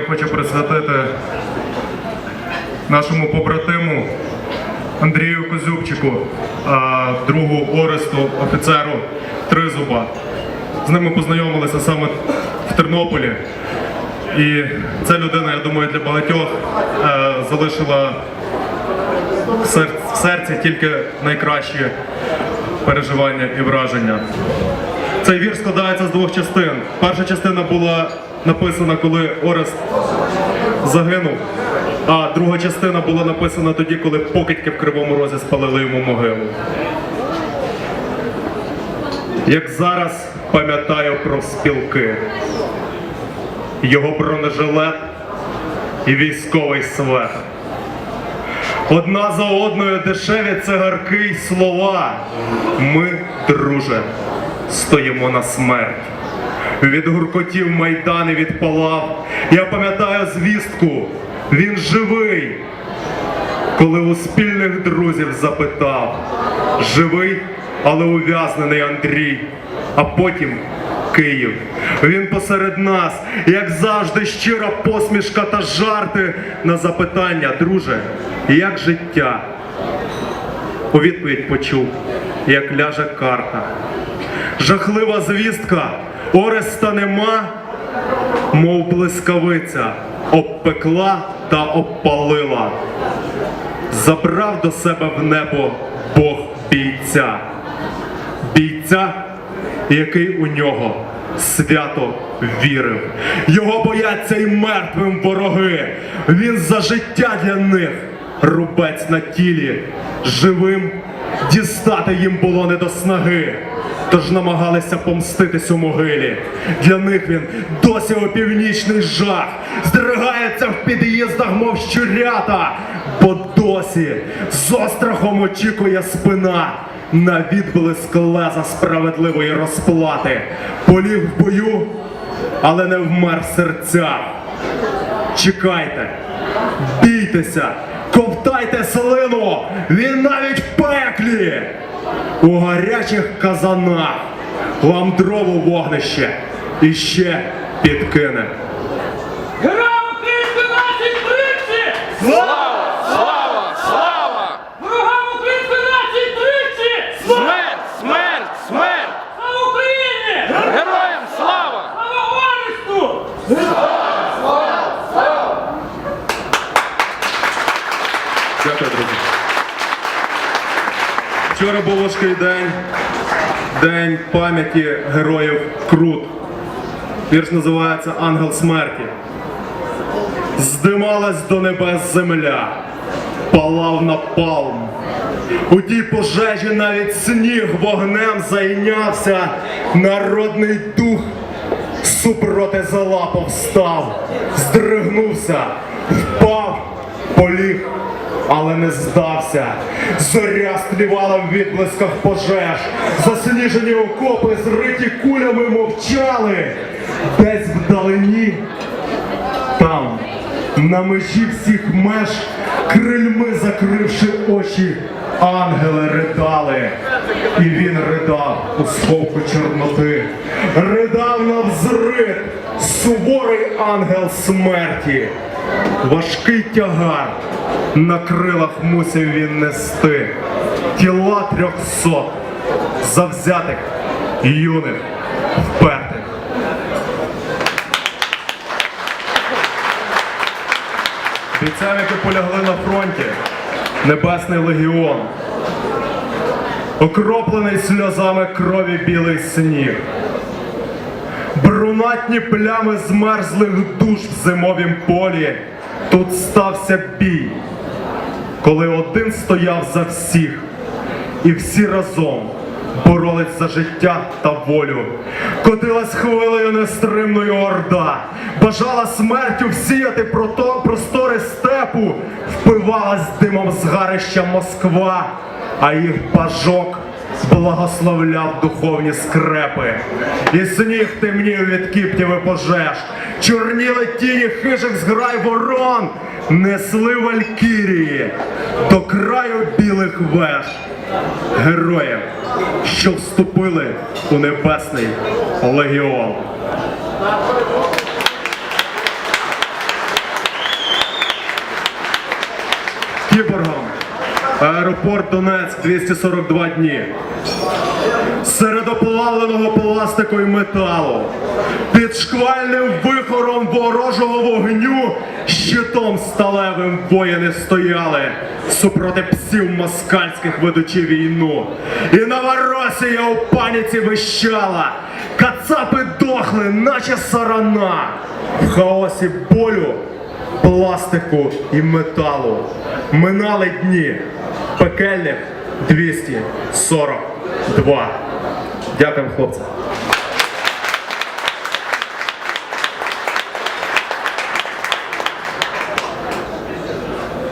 Я хочу присвятити нашому побратиму Андрію Козюбчику, другу Оресту, офіцеру Тризуба. З ними познайомилися саме в Тернополі. І ця людина, я думаю, для багатьох е, залишила в серці тільки найкращі переживання і враження. Цей вірш складається з двох частин. Перша частина була написана, коли Орест загинув, а друга частина була написана тоді, коли покидьки в Кривому Розі спалили йому могилу. Як зараз пам'ятаю про спілки, його бронежилет і військовий светр. Одна за одною дешеві цигарки й слова. Ми, друже, стоїмо на смерть. Від гуркотів майдан і від палав. Я пам'ятаю звістку, він живий. Коли у спільних друзів запитав, живий, але ув'язнений Андрій, а потім Київ. Він посеред нас, як завжди, щира посмішка та жарти на запитання, друже, як життя? У відповідь почув, як ляже карта. Жахлива звістка, Ореста нема, мов блискавиця, обпекла та обпалила. Забрав до себе в небо Бог бійця, бійця, який у нього свято вірив. Його бояться й мертвим вороги. Він за життя для них рубець на тілі, живим дістати їм було не до снаги. Тож намагалися помститись у могилі. Для них він досі опівнічний жах, здригається в під'їздах, мов щурята, бо досі з острахом очікує спина на відблиск леза справедливої розплати. Поліг в бою, але не вмер в серцях. Чекайте, бійтеся, ковтайте слину, він навіть в пеклі. У гарячих казанах вам дрову вогнище і ще підкине. Героям української нації тричі! Слава! Слава! Слава! Ворогам української нації тричі! Смерть! Смерть! Смерть! Слава Україні! Героям слава! Слава Оресту! Дякую, друзі. Вчора був важкий день, день пам'яті героїв Крут. Вірш називається Ангел смерті. Здималась до небес земля, палав напалм. У тій пожежі навіть сніг вогнем зайнявся, народний дух супроти зла повстав, здригнувся, впав, поліг, але не здався. Зоря стрівала в відблисках пожеж, засніжені окопи, зриті кулями мовчали, десь вдалині там, на межі всіх меж, крильми закривши очі, ангели ридали. І він ридав у сховку чорноти, ридав на взрит, суворий ангел смерті. Важкий тягар. На крилах мусив він нести, тіла трьохсот, завзятих, юних, впертих. Бійцям, які полягли на фронті, Небесний легіон, окроплений сльозами крові білий сніг, брунатні плями змерзлих душ в зимовім полі. Тут стався бій, коли один стояв за всіх, і всі разом боролись за життя та волю. Котилась хвилею нестримною орда, бажала смертю всіяти простори степу, впивалась димом згарища Москва, а їх бажок Благословляв духовні скрепи, і сніг темнів від кіптів пожеж, чорніли тіні хижих грай ворон, несли валькірії до краю білих веж, героїв, що вступили у небесний легіон. Кіборгом. Аеропорт Донецьк 242 дні. Серед оплавленого пластику і металу, під шквальним вихором ворожого вогню, щитом сталевим воїни стояли супроти псів москальських ведучи війну. І Новоросія у паніці вищала, кацапи дохли, наче сарана, в хаосі болю, пластику і металу. Минали дні пекельних 242. Дякую, хлопці.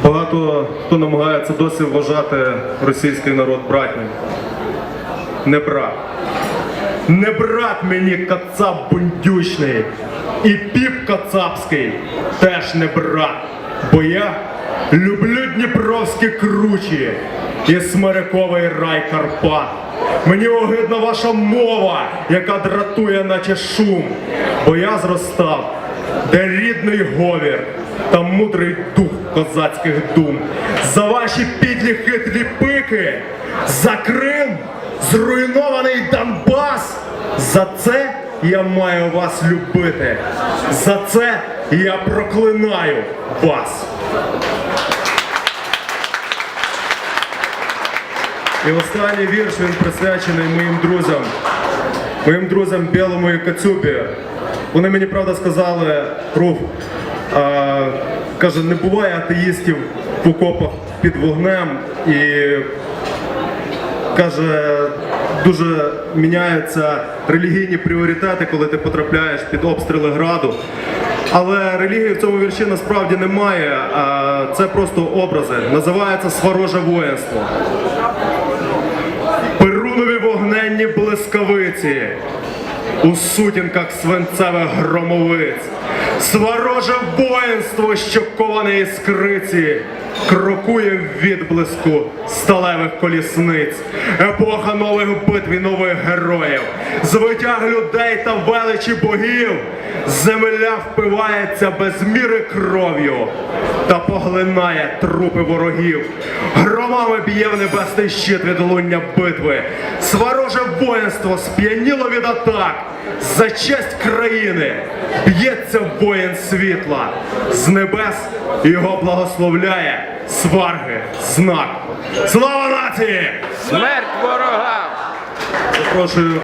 Багато хто намагається досі вважати російський народ братнім. Не брат. Не брат мені кацап бундючний. І піп кацапський теж не брат. Бо я люблю дніпровські кручі і смириковий рай Карпат. Мені огидна ваша мова, яка дратує, наче шум. Бо я зростав, де рідний говір та мудрий дух козацьких дум. За ваші підлі хитрі пики, за Крим, зруйнований Донбас. За це я маю вас любити. За це я проклинаю вас. І останній вірш він присвячений моїм друзям, моїм друзям Білому і Кацюбі. Вони мені правда сказали, Руф, а, каже, не буває атеїстів в окопах під вогнем і каже, дуже міняються релігійні пріоритети, коли ти потрапляєш під обстріли граду. Але релігії в цьому вірші насправді немає, а це просто образи. Називається свороже воїнство. Блискавиці, у сутінках свинцевих громовиць, Свороже воїнство, що коване іскриці, крокує в відблиску сталевих колісниць, епоха нових битв і нових героїв, звитяг людей та величі богів, земля впивається без міри кров'ю та поглинає трупи ворогів. Громами б'є в небесний щит від луння битви. Свороже воїнство сп'яніло від атак. За честь країни б'ється воїн світла. З небес його благословляє сварги, знак. Слава нації! Смерть ворогам! Запрошую